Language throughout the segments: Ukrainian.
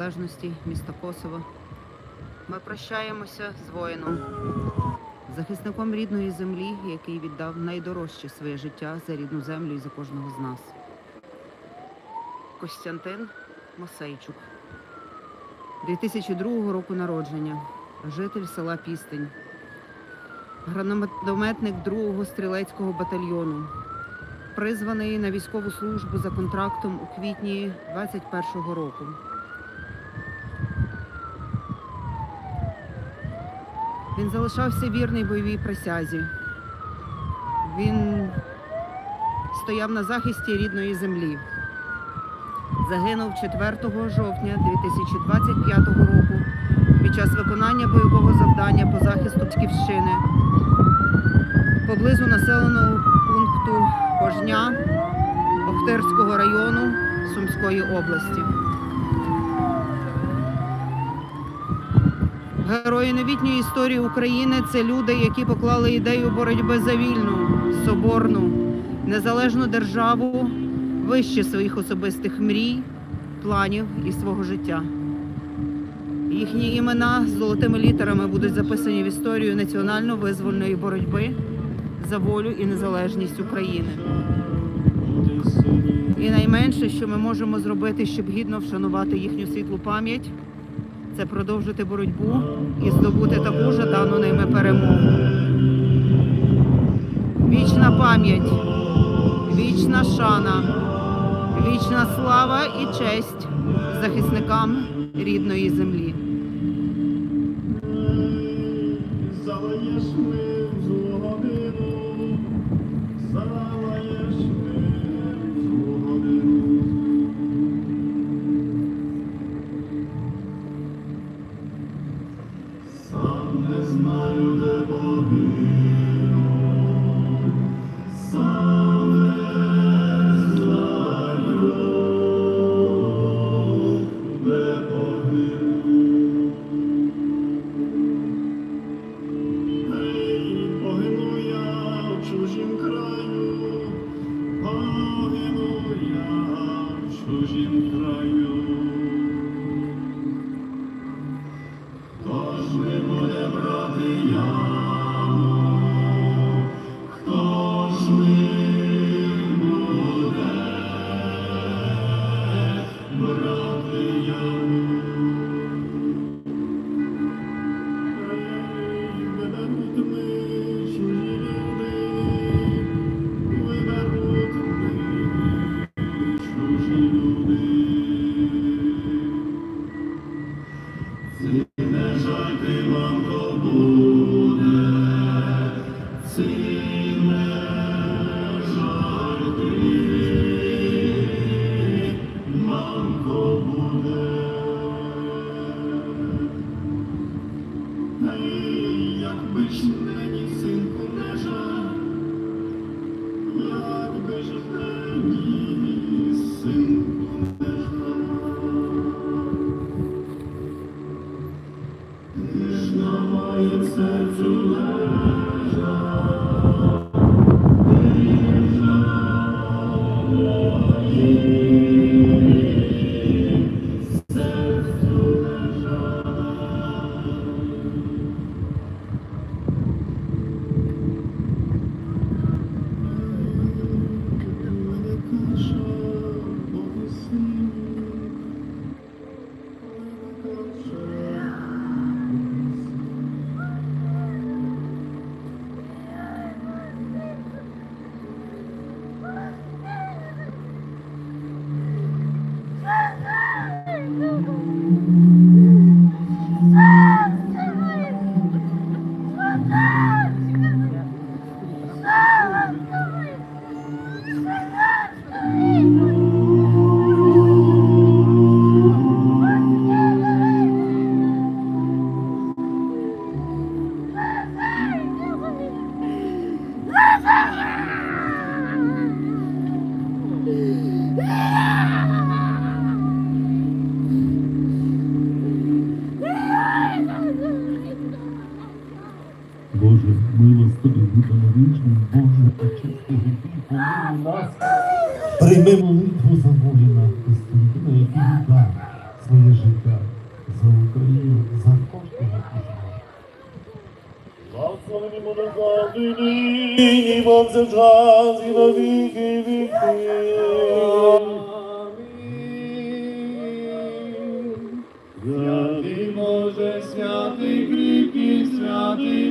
незалежності міста Косово. Ми прощаємося з воїном, захисником рідної землі, який віддав найдорожче своє життя за рідну землю і за кожного з нас. Костянтин Мосейчук, 2002 року народження, житель села Пістень, гранатометник 2-го стрілецького батальйону, призваний на військову службу за контрактом у квітні 21-го року. Він залишався вірний бойовій присязі. Він стояв на захисті рідної землі. Загинув 4 жовтня 2025 року під час виконання бойового завдання по захисту Батьківщини поблизу населеного пункту Пожня Охтирського району Сумської області. Герої новітньої історії України це люди, які поклали ідею боротьби за вільну, соборну, незалежну державу вище своїх особистих мрій, планів і свого життя. Їхні імена з золотими літерами будуть записані в історію національно-визвольної боротьби за волю і незалежність України. І найменше, що ми можемо зробити, щоб гідно вшанувати їхню світлу пам'ять, це продовжити боротьбу і здобути таку жадану ними перемогу. Вічна пам'ять, вічна шана, вічна слава і честь захисникам рідної землі. Sure. Милостивий вічний, Боже, очисти гріхи, помилуй нас. Прийми молитву за воїна Костянтина, який віддав своє життя за Україну, за кожного із нас. Благословені буде завжди, нині, повсякчас і на віки віки. Святий Боже, святий кріпкий, святий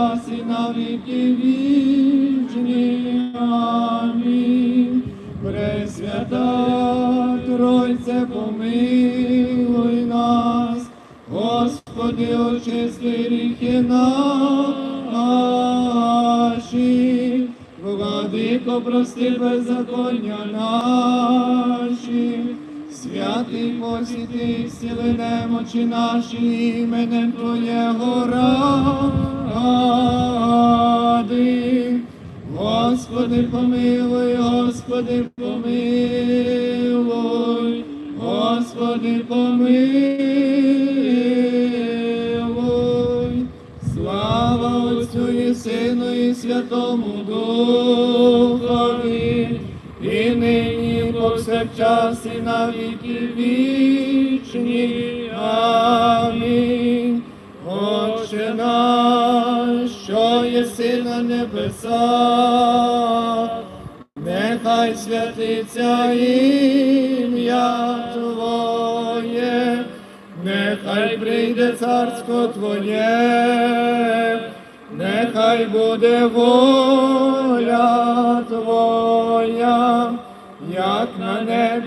повсякчас, і на віки вічні. Амінь. Пресвята Тройце, помилуй нас, Господи, очисти гріхи наші, Владико, прости беззаконня наші, святий посіти, сіли немочі наші, іменем Твоєго ради. Господи, помилуй, Господи, помилуй, Господи, помилуй. Слава Отцю і Сину і Святому Духові, повсякчас, і на віки вічні. Амінь. Отче наш, що єси на небесах, нехай святиться ім'я Твоє, нехай прийде царство Твоє, нехай буде воля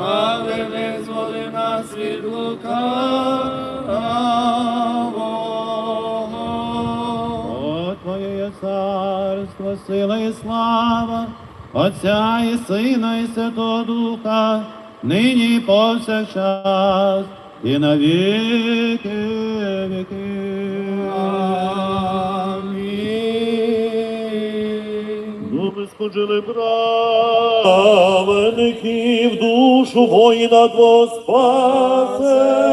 але визволи нас від лукавого. О, Твоє є царство, сила і слава, Отця і Сина, і Святого Духа, нині і повсякчас, і на віки віки. Спожили праведників, душу воїна Твого спасе,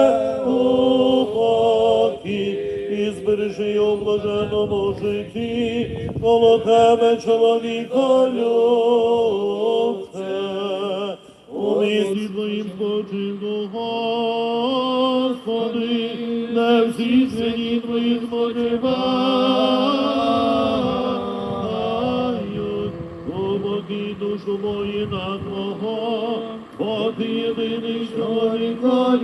і збережи його в блаженному житті, коло тебе чоловіка любце. У місті твоїм спочив до Господи, не всі святі твої спочивають. Воїна Твого, бо ти єдиний чоловіка.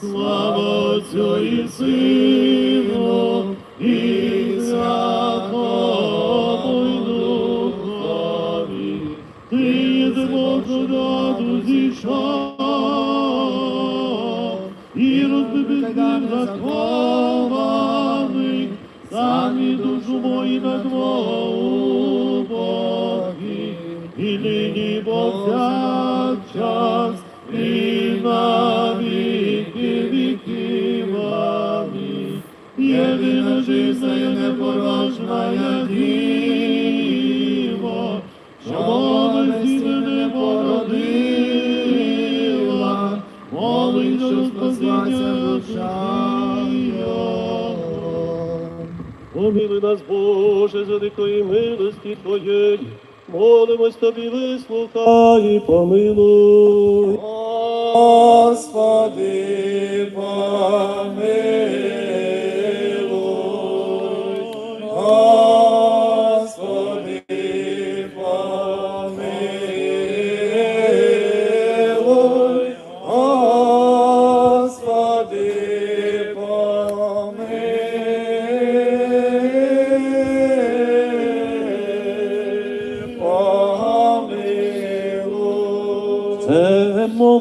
Слава Отцю і Сину, і Святому Духові. Ти єдиного чудаду зійшов, і розбив ним захованих, самі душу воїна Твого повсякчас, і на віки віків. Єдина чиста і непорочна я діво, що молодості не породила, молить, що спасіння душа. Помилуй нас, Боже, за великої милості Твоєї, молимось Тобі, вислухай і помилуй. Господи, помилуй.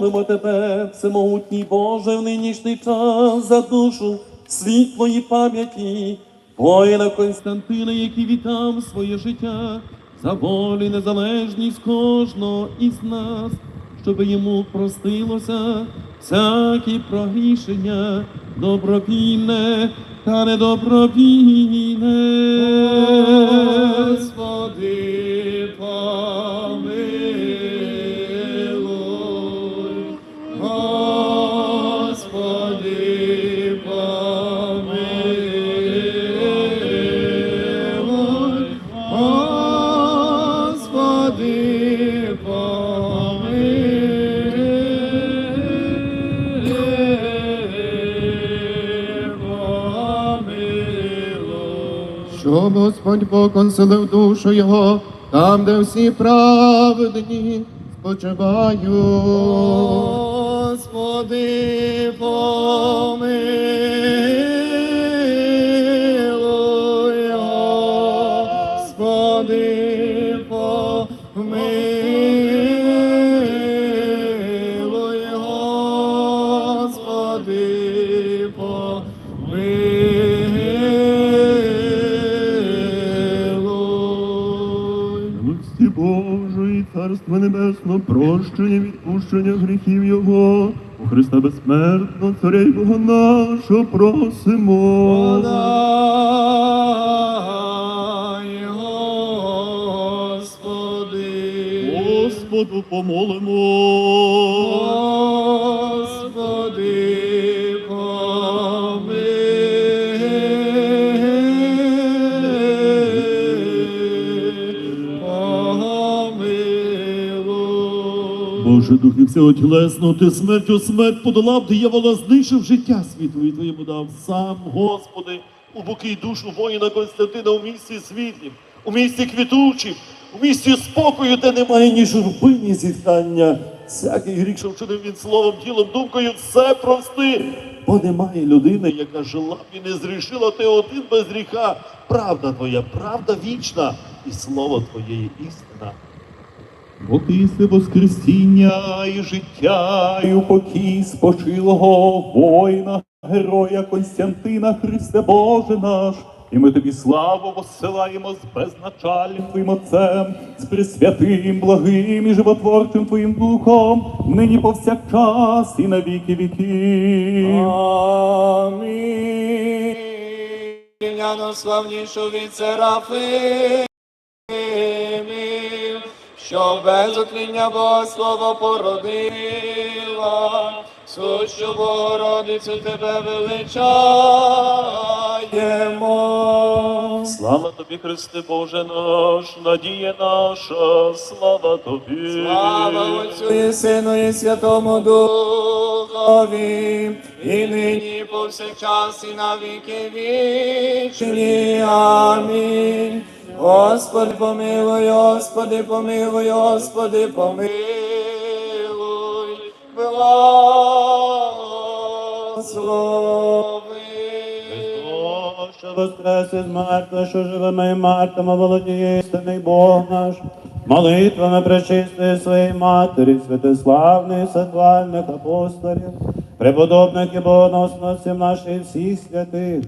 Молимо тебе, всемогутній Боже, в нинішній час за душу світлої пам'яті, воїна Константина, який віддав своє життя за волю і незалежність кожного із нас, щоб йому простилося всякі прогрішення, добровільне та недобровільне. Господи, помилуй. Щоб Господь Бог онселив душу його, там, де всі праведні спочивають. Господи, помилуй, прощення, відпущення гріхів Його, у Христа безсмертно, Царя й Бога нашого просимо. Подай, Господи. Господу помолимо. Господи, Боже, духи всього тілесного, ти смертю смерть подолав, диявола знищив життя світові твоєму дав. Сам, Господи, у боки душу воїна Константина у місті світлі, у місті квітучім, у місті спокою, де немає ні журби, ні зітхання. Всякий гріх, що вчинив він словом, тілом, думкою, все прости. Бо немає людини, яка жила б і не зрішила, ти один без гріха. Правда твоя, правда вічна, і слово твоє є істина. Бо воскресіння і життя, і упокій спочилого воїна, героя Константина, Христе Боже наш. І ми тобі славу воссилаємо з безначальним Твоїм Отцем, з пресвятим, благим і животворчим Твоїм Духом, нині повсякчас і на віки віків. Амінь. Славнішу від Серафимів, що без отління Бога слово породила, сущу Богородицю тебе величаємо. Слава тобі, Христе Боже наш, надія наша, слава тобі. Слава Отцю і Сину і Святому Духові, і нині, повсякчас, і на віки вічні. Амінь. Господи, помилуй, Господи, помилуй, Господи, помилуй. Благослови. що воскрес із мертвих, що живими і мертвими володіє істинний Бог наш, молитвами пречистої своєї матері, святославних, саквальних апостолів, преподобних і богоносностів наших всіх святих,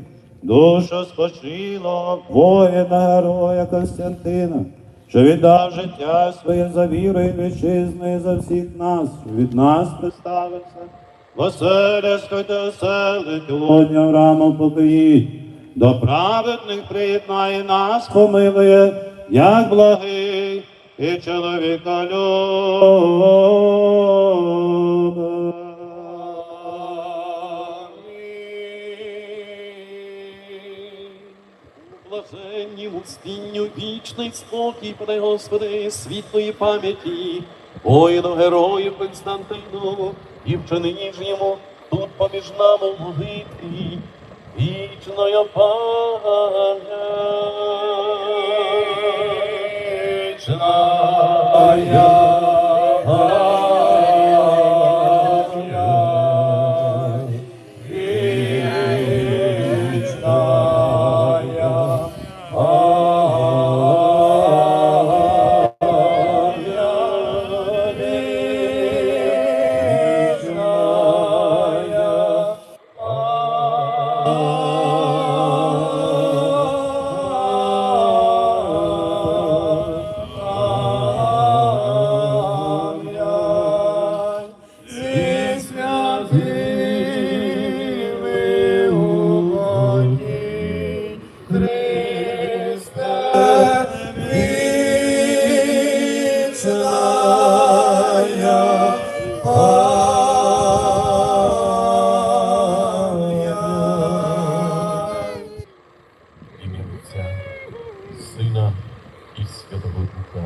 душу спочило, воїна, героя Константина, що віддав життя своє за вірою і вітчизною за всіх нас, що від нас приставився. Воселя скайте оселить, лодня в раму покоїть, до праведних приєднає нас, помилує, як благий і чоловіка любить. вічний спокій, подай, Господи, світлої пам'яті, воїну герою Константину, і вчини тут поміж нами в молитві, вічна пам'ять.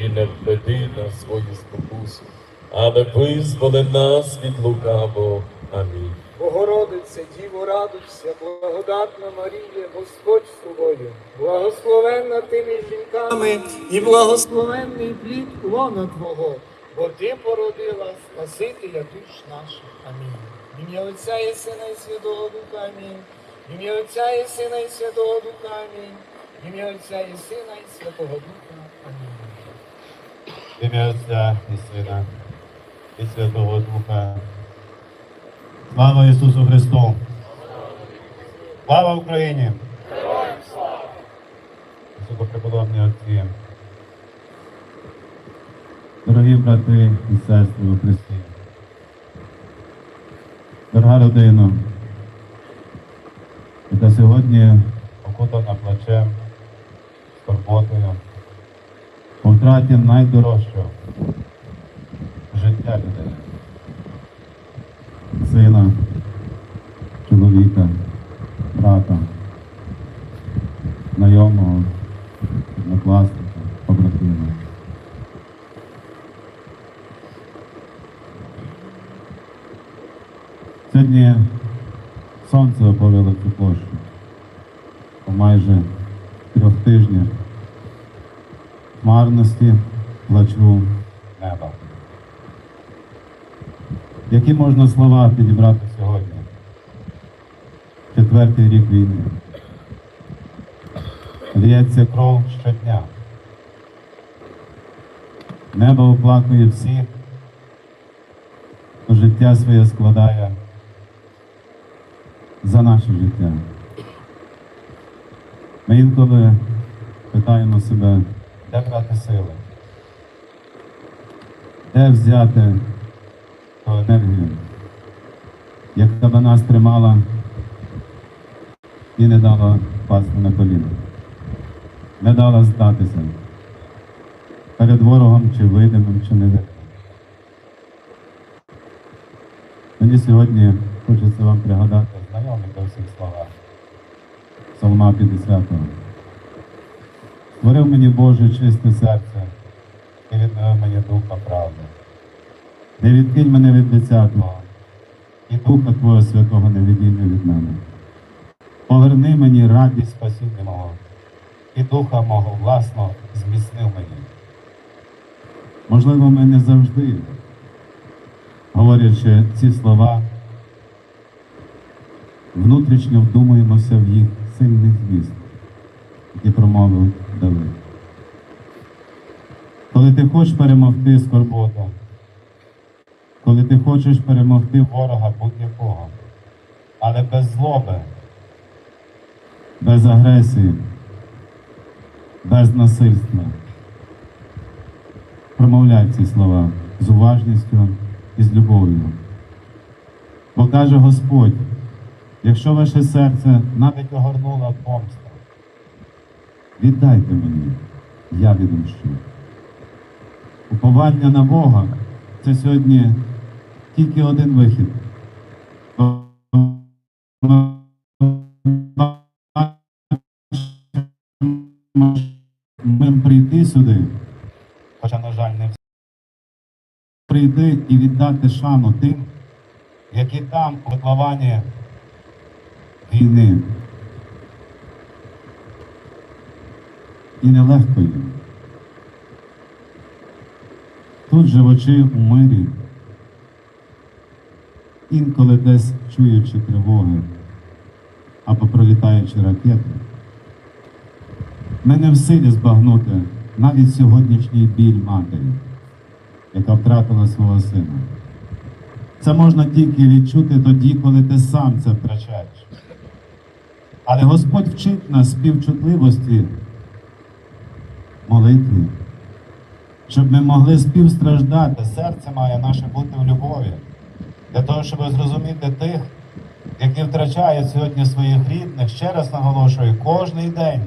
і не введи нас в свою спокусу, але визволи нас від лукавого. Амінь. Богородице, Діво, радуйся, благодатна Марія, Господь з тобою, благословенна ти між жінками і благословенний плід лона Твого, бо Ти породила Спасителя душ наших. Амінь. Ім'я Отця і Сина і Святого Духа. Амінь. Ім'я Отця і Сина і Святого Духа. Амінь. Ім'я Отця і Сина і Святого Духа. Ім'я Отця і Сина і Святого Духа. Слава Ісусу Христу! Слава Україні! Високопреподобні отці! Дорогі брати і сестри у Христі! Дорога родина, яка сьогодні окутана плачем, скорботою, втраті найдорожчого життя людини. Сина, Які можна слова підібрати сьогодні? Четвертий рік війни. Лється кров щодня. Небо оплакує всіх, хто життя своє складає за наше життя. Ми інколи питаємо себе, де брати сили, де взяти енергію, яка би нас тримала і не дала впасти на коліна, не дала здатися перед ворогом чи видимим, чи невидимим. Мені сьогодні хочеться вам пригадати знайомі до всіх слова. Псалма 50. Створив мені Боже чисте серце і відновив мені духа правди. Не відкинь мене від лиця Твого, і Духа Твого Святого не відійми від мене. Поверни мені радість спасіння мого, і духа мого власного зміцнив мені. Можливо, ми не завжди, говорячи ці слова, внутрішньо вдумуємося в їх сильний зміст, який промовив Давид. Коли ти хочеш перемогти скорботу, коли ти хочеш перемогти ворога будь-якого, але без злоби, без агресії, без насильства. Промовляй ці слова з уважністю і з любов'ю. Бо каже Господь, якщо ваше серце навіть огорнула помста, віддайте мені, я відомщу. Уповання на Бога це сьогодні тільки один вихід. Ми прийти сюди, хоча, на жаль, не. Прийти і віддати шану тим, які там у котловані війни. І нелегко їм. Тут живучи у мирі, інколи десь чуючи тривоги або пролітаючи ракети, ми не в силі збагнути навіть сьогоднішній біль матері, яка втратила свого сина. Це можна тільки відчути тоді, коли ти сам це втрачаєш. Але Господь вчить нас співчутливості, молитві, щоб ми могли співстраждати. Серце має наше бути в любові. Для того, щоб зрозуміти тих, які втрачають сьогодні своїх рідних, ще раз наголошую, кожний день.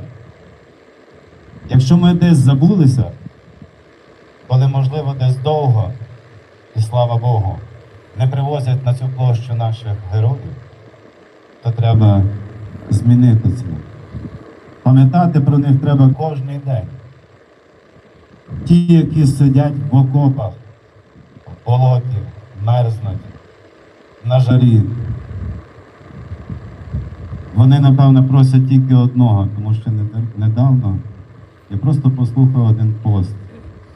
Якщо ми десь забулися, коли, можливо, десь довго, і слава Богу, не привозять на цю площу наших героїв, то треба змінити це. Пам'ятати про них треба кожний день. Ті, які сидять в окопах, в болоті, мерзнуть, на жарі. Вони, напевно, просять тільки одного, тому що недавно я просто послухав один пост.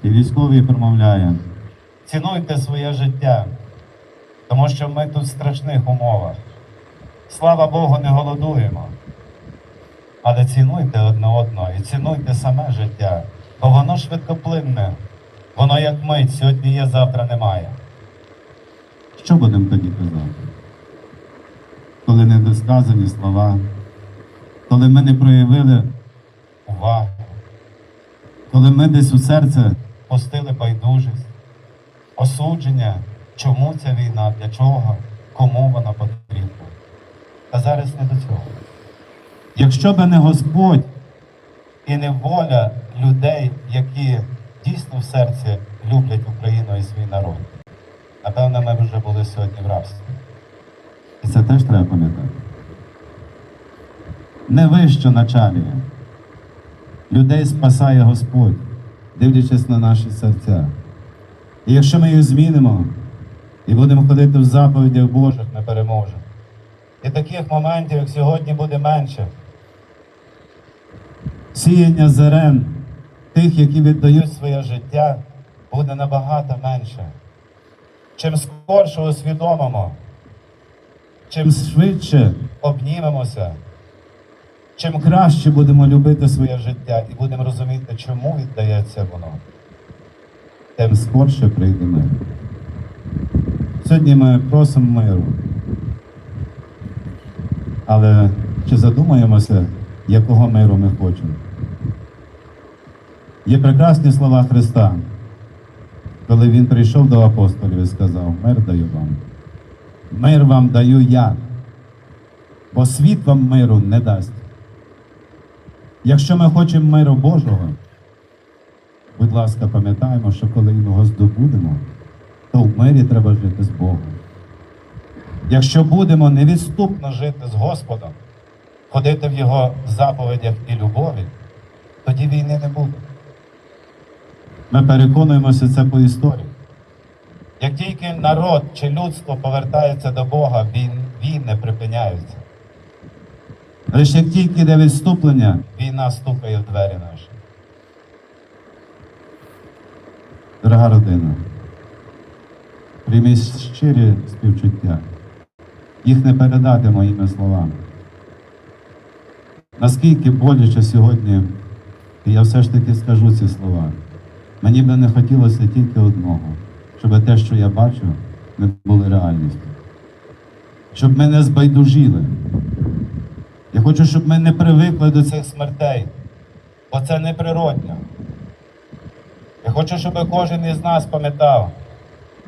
І військовий промовляє: цінуйте своє життя, тому що ми тут в страшних умовах. Слава Богу, не голодуємо. Але цінуйте одне одного і цінуйте саме життя, бо воно швидкоплинне, воно як мить, сьогодні є, завтра немає. Що будемо тоді казати? Коли не досказані слова, коли ми не проявили увагу, коли ми десь у серце пустили байдужість, осудження, чому ця війна, для чого, кому вона потрібна. Та зараз не до цього. Якщо би не Господь і не воля людей, які дійсно в серці люблять Україну і свій народ, напевно, ми вже були сьогодні в рабстві. І це теж треба пам'ятати. Не ви, що началює. Людей спасає Господь, дивлячись на наші серця. І якщо ми їх змінимо і будемо ходити в заповідях Божих, ми переможемо. І таких моментів, як сьогодні, буде менше. Сіяння зерен тих, які віддають своє життя, буде набагато менше. Чим скорше усвідомимо, чим швидше обнімемося, чим краще будемо любити своє життя і будемо розуміти, чому віддається воно, тим скорше прийде мир. Сьогодні ми просимо миру. Але чи задумаємося, якого миру ми хочемо? Є прекрасні слова Христа, коли Він прийшов до апостолів і сказав, мир даю вам. Мир вам даю я, бо світ вам миру не дасть. Якщо ми хочемо миру Божого, будь ласка, пам'ятаємо, що коли його здобудемо, то в мирі треба жити з Богом. Якщо будемо невідступно жити з Господом, ходити в Його заповідях і любові, тоді війни не буде. Ми переконуємося це по історії. Як тільки народ чи людство повертається до Бога, війн, війни припиняються. Лише як тільки йде відступлення, війна стукає в двері наші. Дорога родина, прийміть щирі співчуття. Їх не передати моїми словами. Наскільки боляче сьогодні, і я все ж таки скажу ці слова. Мені би не хотілося тільки одного, щоб те, що я бачу, не було реальністю. Щоб ми не збайдужили. Я хочу, щоб ми не привикли до цих смертей, бо це неприродно. Я хочу, щоб кожен із нас пам'ятав,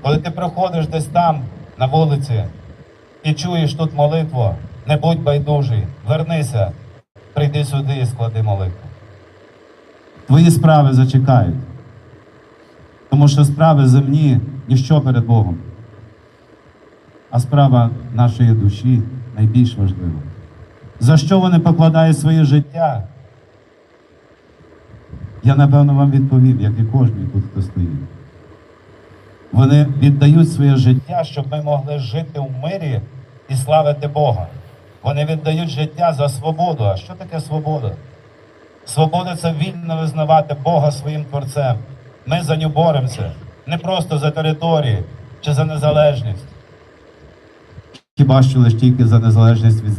коли ти проходиш десь там, на вулиці, і чуєш тут молитву, не будь байдужий, вернися, прийди сюди і склади молитву. Твої справи зачекають. Тому що справи земні ніщо перед Богом. А справа нашої душі найбільш важлива. За що вони покладають своє життя? Я напевно вам відповів, як і кожен тут, хто стоїть. Вони віддають своє життя, щоб ми могли жити в мирі і славити Бога. Вони віддають життя за свободу. А що таке свобода? Свобода це вільно визнавати Бога своїм творцем. Ми за нього боремося. Не просто за території чи за незалежність. Хіба що лише тільки за незалежність від